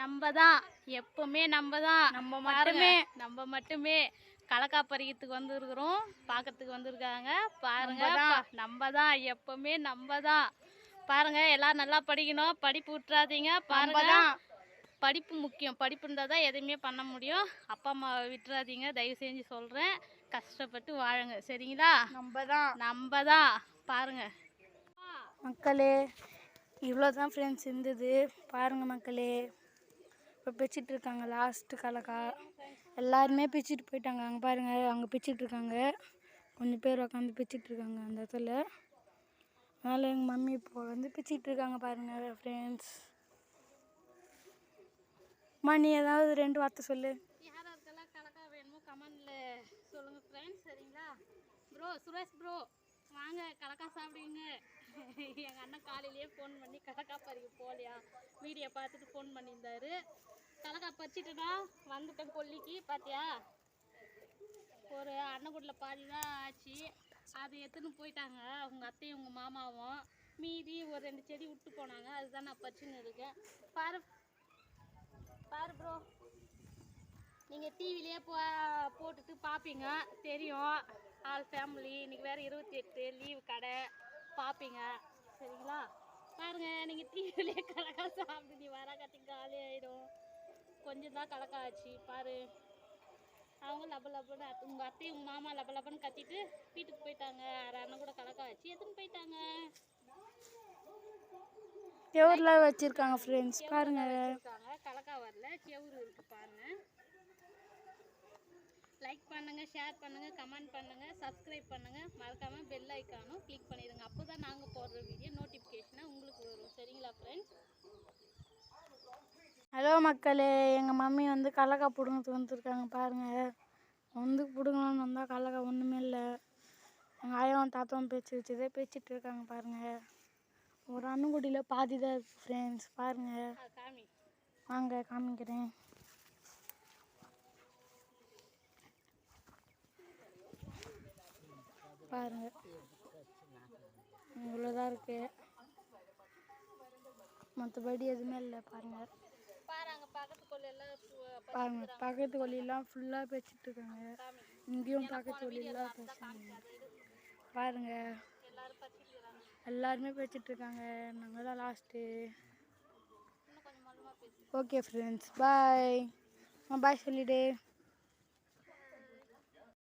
நம்ம தான் எப்பவுமே நம்ம தான் நம்ம மட்டுமே நம்ம மட்டுமே கலக்கா பறிக்கிறதுக்கு வந்துருக்குறோம். பார்க்கறதுக்கு வந்திருக்காங்க. பாருங்க நம்ம தான் எப்பவுமே நம்ம தான் பாருங்க எல்லாரும் நல்லா படிக்கணும். படிப்பு விட்டுறாதீங்க. பாருங்க தான். படிப்பு முக்கியம். படிப்பு இருந்தால் தான் எதையுமே பண்ண முடியும். அப்பா அம்மா விட்டுறாதீங்க. தயவு செஞ்சு சொல்கிறேன் கஷ்டப்பட்டு வாழுங்க. சரிங்களா? நம்ம தான் நம்ம தான் பாருங்க. மக்களே இவ்வளோ தான் ஃப்ரெண்ட்ஸ் இருந்தது. பாருங்க மக்களே. இப்போ பிச்சிட்டு இருக்காங்க லாஸ்ட்டு கலக்கா. எல்லாருமே பிச்சிட்டு போயிட்டாங்க. அங்கே பாருங்க அங்கே பிச்சிட்டு இருக்காங்க. கொஞ்சம் பேர் உட்காந்து பிச்சிட்டு இருக்காங்க அந்த இடத்துல. அதனால் எங்கள் மம்மி இப்போ வந்து பிச்சிட்டு இருக்காங்க பாருங்க ஃப்ரெண்ட்ஸ் மணி ஏதாவது ரெண்டு வார்த்தை சொல்லு. யார் யாருக்கெல்லாம் கலக்கா வேணுமோ கமெண்ட்ல சொல்லுங்கள் ஃப்ரெண்ட்ஸ் சரிங்களா? ப்ரோ சுரேஷ் ப்ரோ வாங்க கலக்கா சாப்பிடுங்க. எங்கள் அண்ணன் காலையிலேயே ஃபோன் பண்ணி கலக்கா பறிக்க போகலையா வீடியோ பார்த்துட்டு ஃபோன் பண்ணியிருந்தாரு. கலக்கா பறிச்சிட்டுனா? வந்துட்டேன் கொல்லிக்கு பார்த்தியா ஒரு அன்னக்கூட்டில் பாதி தான் ஆச்சு. அது எடுத்துன்னு போயிட்டாங்க. அவங்க அத்தையும் உங்கள் மாமாவும். மீதி ஒரு ரெண்டு செடி விட்டு போனாங்க. அதுதான் நான் பறிச்சுன்னு இருக்கேன். பாரு. பாரு ப்ரோ நீங்கள் டிவிலேயே போ போட்டுட்டு பார்ப்பீங்க தெரியும். ஆல் ஃபேமிலி இன்றைக்கி வேறு இருபத்தி எட்டு. லீவு கடை. பார்ப்பீங்க சரிங்களா? பாருங்கள் நீங்கள் டிவிலேயே கலக்கா சாப்பிட்டு நீ வர கட்டி காலி ஆகிடும் கொஞ்சம் தான் கலக்கா ஆச்சு பாரு. அவங்க லப லபன்னு உங்கள் அத்தையும் உங்கள் மாமா லப லபன்னு கத்திட்டு வீட்டுக்கு போயிட்டாங்க. அரை அண்ணன் கூட கலக்கா ஆச்சு எடுத்துன்னு போயிட்டாங்க? எவரில் வச்சுருக்காங்க ஃப்ரெண்ட்ஸ் பாருங்க. கலக்கா வரல. செவுரு இருக்கு பாருங்க. லைக் பண்ணுங்க ஷேர் பண்ணுங்க கமெண்ட் பண்ணுங்க சப்ஸ்கிரைப் பண்ணுங்க. மறக்காம பெல் ஐக்கானும் கிளிக் பண்ணிடுங்க. அப்போதான் நாங்க போடுற வீடியோ நோட்டிஃபிகேஷனா உங்களுக்கு வரும். சரிங்களா ஃப்ரெண்ட்ஸ் ஹலோ மக்களே எங்கள் மம்மி வந்து கடலக்காய் பிடுங்கிறதுக்கு வந்துருக்காங்க பாருங்கள் வந்து பிடுங்கலான்னு வந்தால் கடலக்காய் ஒன்றுமே இல்லை. எங்கள் ஆயாவும் தாத்தாவும் பேச்சு வச்சதே பேச்சிட்டு இருக்காங்க பாருங்கள் ஒரு அண்ணுக்குட்டியில் பாதி தான் இருக்குது ஃப்ரெண்ட்ஸ் பாருங்கள் வாங்க காமிக்கிறேன். பாருங்க. இவ்வளோதான் இருக்கு. மற்றபடி எதுவுமே இல்லை பாருங்கள் பாருங்க பக்கத்து வழியெல்லாம் ஃபுல்லாக பேச்சிட்டு இருக்காங்க இங்கேயும் பக்கத்து வழியெல்லாம் பேசுறாங்க பாருங்க. எல்லாரும் பேச்சிட்டு இருக்காங்க நாங்கள் தான் last okay friends bye bye சொல்லிடு.